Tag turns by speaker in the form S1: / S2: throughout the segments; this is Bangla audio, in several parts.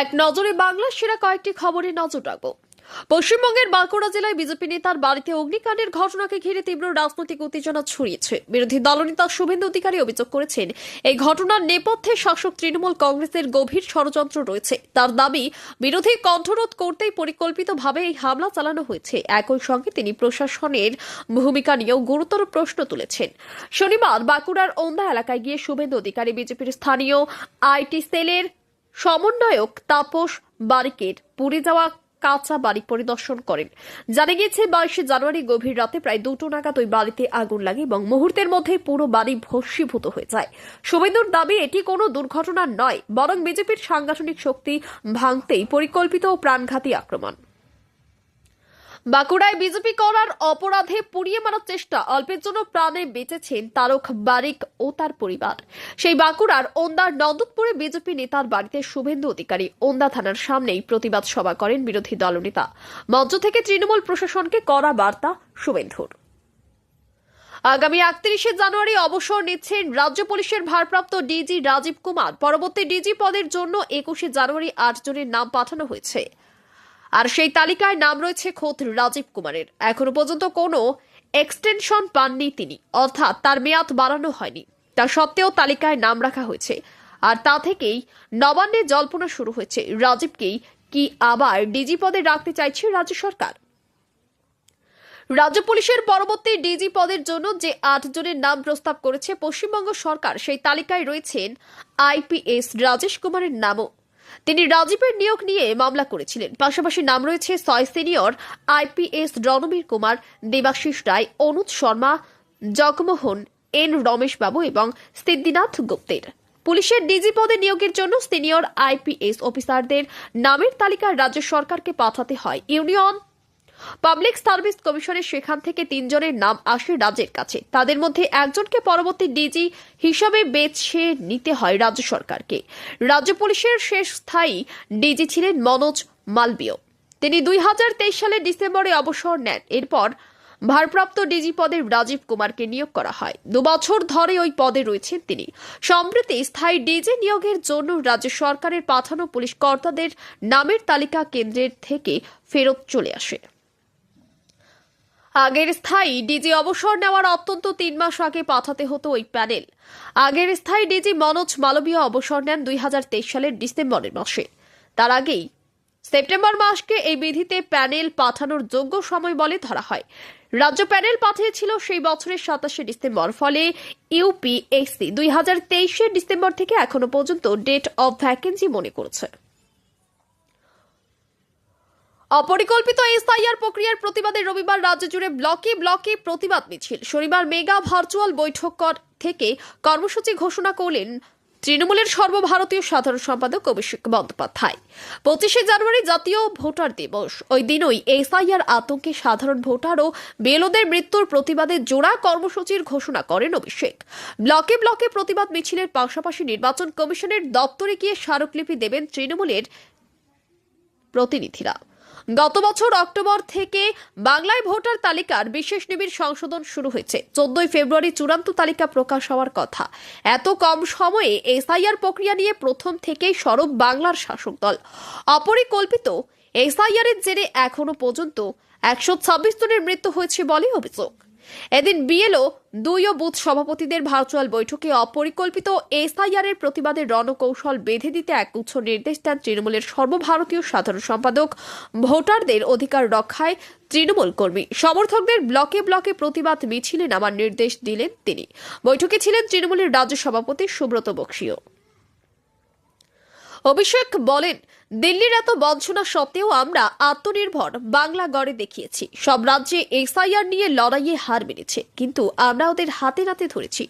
S1: এক নজরে বাংলার সেরা কয়েকটি খবরে নজর রাখব। পশ্চিমবঙ্গের বাঁকুড়া জেলায় বিজেপি নেতার বাড়িতে অগ্নিকাণ্ডের ঘটনাকে ঘিরে তীব্র রাজনৈতিক উত্তেজনা ছড়িয়েছে। বিরোধী দলনেতা শুভেন্দু অধিকারী অভিযোগ করেছেন, এই ঘটনার নেপথ্যে শাসক তৃণমূল কংগ্রেসের গভীর ষড়যন্ত্র রয়েছে। তার দাবি, বিরোধী কণ্ঠরোধ করতেই পরিকল্পিতভাবে এই হামলা চালানো হয়েছে। একই সঙ্গে তিনি প্রশাসনের ভূমিকা নিয়েও গুরুতর প্রশ্ন তুলেছেন। শনিবার বাঁকুড়ার ওন্দা এলাকায় গিয়ে শুভেন্দু অধিকারী বিজেপির স্থানীয় আইটি সেলের সমন্বয়ক তাপস বারিকের পুড়ে যাওয়া কাঁচা বাড়ি পরিদর্শন করেন। জানা গিয়েছে, বাইশে জানুয়ারি গভীর রাতে প্রায় দুটো নাগাদ ওই বাড়িতে আগুন লাগে এবং মুহূর্তের মধ্যে পুরো বাড়ি ভস্মীভূত হয়ে যায়। শুভেন্দুর দাবি, এটি কোনো দুর্ঘটনা নয়, বরং বিজেপির সাংগঠনিক শক্তি ভাঙতেই পরিকল্পিত ও প্রাণঘাতী আক্রমণ। বাঁকুড়ায় বিজেপি করার অপরাধে পুড়িয়ে মারার চেষ্টা অল্পের জন্য প্রাণে বেঁচেছেন তারক বারিক ও তার পরিবার। সেই বাঁকুড়ার ওন্দার নন্দনপুরে বিজেপি নেতার বাড়িতে শুভেন্দু অধিকারী ওন্দা থানার সামনেই প্রতিবাদ সভা করেন বিরোধী দলনেতা। মঞ্চ থেকে তৃণমূল প্রশাসনকে করা বার্তা, শুভেন্দুর। আগামী একত্রিশে জানুয়ারি অবসর নিচ্ছেন রাজ্য পুলিশের ভারপ্রাপ্ত ডিজি রাজীব কুমার। পরবর্তী ডিজি পদের জন্য একুশে জানুয়ারি আট জনের নাম পাঠানো হয়েছে। আর সেই তালিকায় নাম রয়েছে খোদ রাজীব কুমারের। এখনও পর্যন্ত কোনো এক্সটেনশন পাননি তিনি, অর্থাৎ তার মেয়াদ বাড়ানো হয়নি। তা সত্ত্বেও তালিকায় নাম রাখা হয়েছে। আর তা থেকেই নবান্নে জল্পনা শুরু হয়েছে। রাজীবকেই কি আবার ডিজি পদে রাখতে চাইছে রাজ্য সরকার? রাজ্য পুলিশের পরবর্তী ডিজি পদের জন্য যে আট জনের নাম প্রস্তাব করেছে পশ্চিমবঙ্গ সরকার, সেই তালিকায় রয়েছেন আইপিএস রাজেশ কুমারের নামও। তিনি রাজীবের নিয়োগ নিয়ে মামলা করেছিলেন। পাশাপাশি নাম রয়েছে ছয় senior IPS Ranbir Kumar, Debashish Roy, Anuj Sharma, Jagmohan, N Ramesh Babu এবং সিদ্ধিনাথ গুপ্তের। পুলিশের ডিজি পদে নিয়োগের জন্য সিনিয়র আইপিএস অফিসারদের নামের তালিকা রাজ্য সরকারকে পাঠাতে হয়। ইউনিয়ন পাবলিক সার্ভিস কমিশনের সেখান থেকে তিনজনের নাম আসে রাজ্যের কাছে। তাদের মধ্যে একজনকে পরবর্তী ডিজি হিসাবে বেছে নিতে হয় রাজ্য সরকারকে। রাজ্য পুলিশের শেষ স্থায়ী ডিজি ছিলেন মনোজ মালবীয় তিনি দুই হাজার তেইশ সালের ডিসেম্বরে অবসর নেন। এরপর ভারপ্রাপ্ত ডিজি পদে রাজীব কুমারকে নিয়োগ করা হয়। দুবছর ধরে ওই পদে রয়েছেন তিনি। সম্প্রতি স্থায়ী ডিজি নিয়োগের জন্য রাজ্য সরকারের পাঠানো পুলিশ কর্তাদের নামের তালিকা কেন্দ্রের থেকে ফেরত চলে আসে। আগের স্থায়ী ডিজি অবসর নেওয়ার অত্যন্ত তিন মাস আগে পাঠাতে হতো ওই প্যানেল। আগের স্থায়ী ডিজি মনোজ মালবীয় অবসর নেন দুই হাজার তেইশ সালের ডিসেম্বরের মাসে। তার আগেই সেপ্টেম্বর মাসকে এই বিধিতে প্যানেল পাঠানোর যোগ্য সময় বলে ধরা হয়। রাজ্য প্যানেল পাঠিয়েছিল সেই বছরের সাতাশে ডিসেম্বর, ফলে ইউপিএসসি দুই হাজার তেইশের ডিসেম্বর থেকে এখনও পর্যন্ত ডেট অফ ভ্যাকেন্সি মনে করছে। অপরিকল্পিত এসআইআর প্রক্রিয়ার প্রতিবাদে রবিবার রাজ্য জুড়ে ব্লকে ব্লকে প্রতিবাদ মিছিল। শনিবার মেগা ভার্চুয়াল বৈঠক থেকে কর্মসূচি ঘোষণা করলেন তৃণমূলের সর্বভারতীয় সাধারণ সম্পাদক অভিষেক বন্দ্যোপাধ্যায়। পঁচিশে জানুয়ারি জাতীয় ভোটার দিবস। ওই দিনই এসআইআর আতঙ্কে সাধারণ ভোটার ও বেলোদের মৃত্যুর প্রতিবাদে জোড়া কর্মসূচির ঘোষণা করেন অভিষেক। ব্লকে ব্লকে প্রতিবাদ মিছিলের পাশাপাশি নির্বাচন কমিশনের দপ্তরে গিয়ে স্মারকলিপি দেবেন তৃণমূলের প্রতিনিধিরা। গত বছর অক্টোবর থেকে বাংলায় ভোটার তালিকার বিশেষ নিবিড় সংশোধন শুরু হয়েছে। চোদ্দই ফেব্রুয়ারি চূড়ান্ত তালিকা প্রকাশ হওয়ার কথা। এত কম সময়ে এসআইআর প্রক্রিয়া নিয়ে প্রথম থেকেই সরব বাংলার শাসক দল। অপরিকল্পিত এসআইআর এর জেরে এখনও পর্যন্ত একশো ছাব্বিশ জনের মৃত্যু হয়েছে বলে অভিযোগ। এদিন বিএলও দুই ও বুথ সভাপতিদের ভার্চুয়াল বৈঠকে অপরিকল্পিত এসআইআর এর প্রতিবাদে রণকৌশল বেঁধে দিতে এক উচ্চ নির্দেশ দেন তৃণমূলের সর্বভারতীয় সাধারণ সম্পাদক। ভোটারদের অধিকার রক্ষায় তৃণমূল কর্মী। সমর্থকদের ব্লকে ব্লকে প্রতিবাদ মিছিলে নামার নির্দেশ দিলেন তিনি। বৈঠকে ছিলেন তৃণমূলের রাজ্য সভাপতি সুব্রত বক্সীয় অভিষেক বলেন, দিল্লির এত বঞ্চনা সত্ত্বেও আমরা আত্মনির্ভর বাংলা গড়ে দেখিয়েছি। সব রাজ্যে এসআইআর নিয়ে লড়াইয়ে হার মেনেছে, কিন্তু আমরা ওদের হাতে নাতে ধরেছি।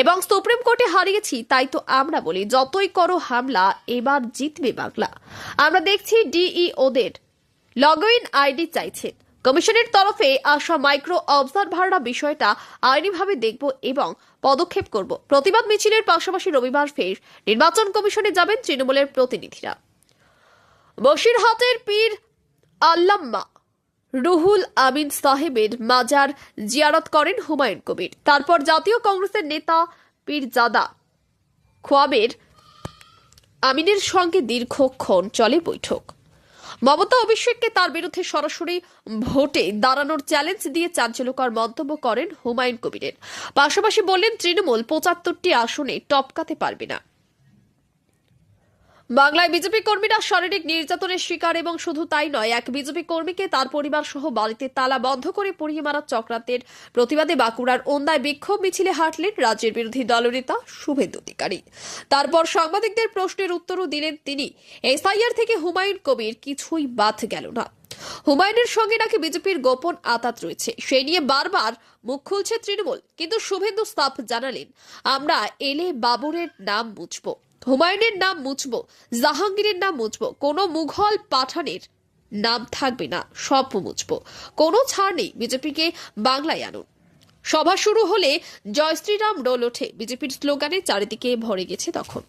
S1: এবং সুপ্রিম কোর্টে হারিয়েছি, তাই তো আমরা বলি, যতই করো হামলা, এবার জিতবে বাংলা। আমরা দেখছি ডিই ওদের, লগ ইন আইডি চাইছেন। কমিশনের তরফে আসা মাইক্রো অবজারভাররা বিষয়টা আইনিভাবে দেখব এবং পদক্ষেপ করব। প্রতিবাদ মিছিলের পাশাপাশি রবিবার ফের নির্বাচন কমিশনে যাবেন তৃণমূলের প্রতিনিধিরা। বসিরহাটের পীর আল্লাম্মা রুহুল আমিন সাহেবের মাজার জিয়ারত করেন হুমায়ুন কবির। তারপর জাতীয় কংগ্রেসের নেতা পীর জাদা খোয়াবের আমিনের সঙ্গে দীর্ঘক্ষণ চলে বৈঠক। মমতা অভিষেককে তার বিরুদ্ধে সরাসরি ভোটে দাঁড়ানোর চ্যালেঞ্জ দিয়ে চাঞ্চল্যকর মন্তব্য করেন হুমায়ুন কবিরের। পাশাপাশি বললেন তৃণমূল পঁচাত্তরটি আসনে টপকাতে পারবে না। বাংলায় বিজেপি কর্মীরা শারীরিক নির্যাতনের শিকার এবং শুধু তাই নয়, এক বিজেপি কর্মীকে তার পরিবার সহ বাড়িতে তালা বন্ধ করে পুড়িয়ে মারার চক্রান্তের প্রতিবাদে বাঁকুড়ার ওন্দায় বিক্ষোভ মিছিলে হাঁটলেন রাজ্যের বিরোধী দলনেতা শুভেন্দু অধিকারী। তারপর সাংবাদিকদের প্রশ্নের উত্তরও দিলেন তিনি। এসআইআর থেকে হুমায়ুন কবির কিছুই বাদ গেল না। হুমায়ুনের সঙ্গে নাকি বিজেপির গোপন আতাত রয়েছে সেই নিয়ে বারবার মুখ খুলছে তৃণমূল। কিন্তু শুভেন্দু সাফ জানালেন, আমরা এলে বাবুরের নাম মুছব। হুমায়ুনের নাম মুছব, জাহাঙ্গীরের নাম মুছব, কোনো মুঘল পাঠানের নাম থাকবে না, সব মুছব। কোনো ছাড় নেই, বিজেপিকে বাংলায় আনুন। সভা শুরু হলে জয় শ্রীরাম ডোল ওঠে, বিজেপির স্লোগানে চারিদিকে ভরে গেছে তখন।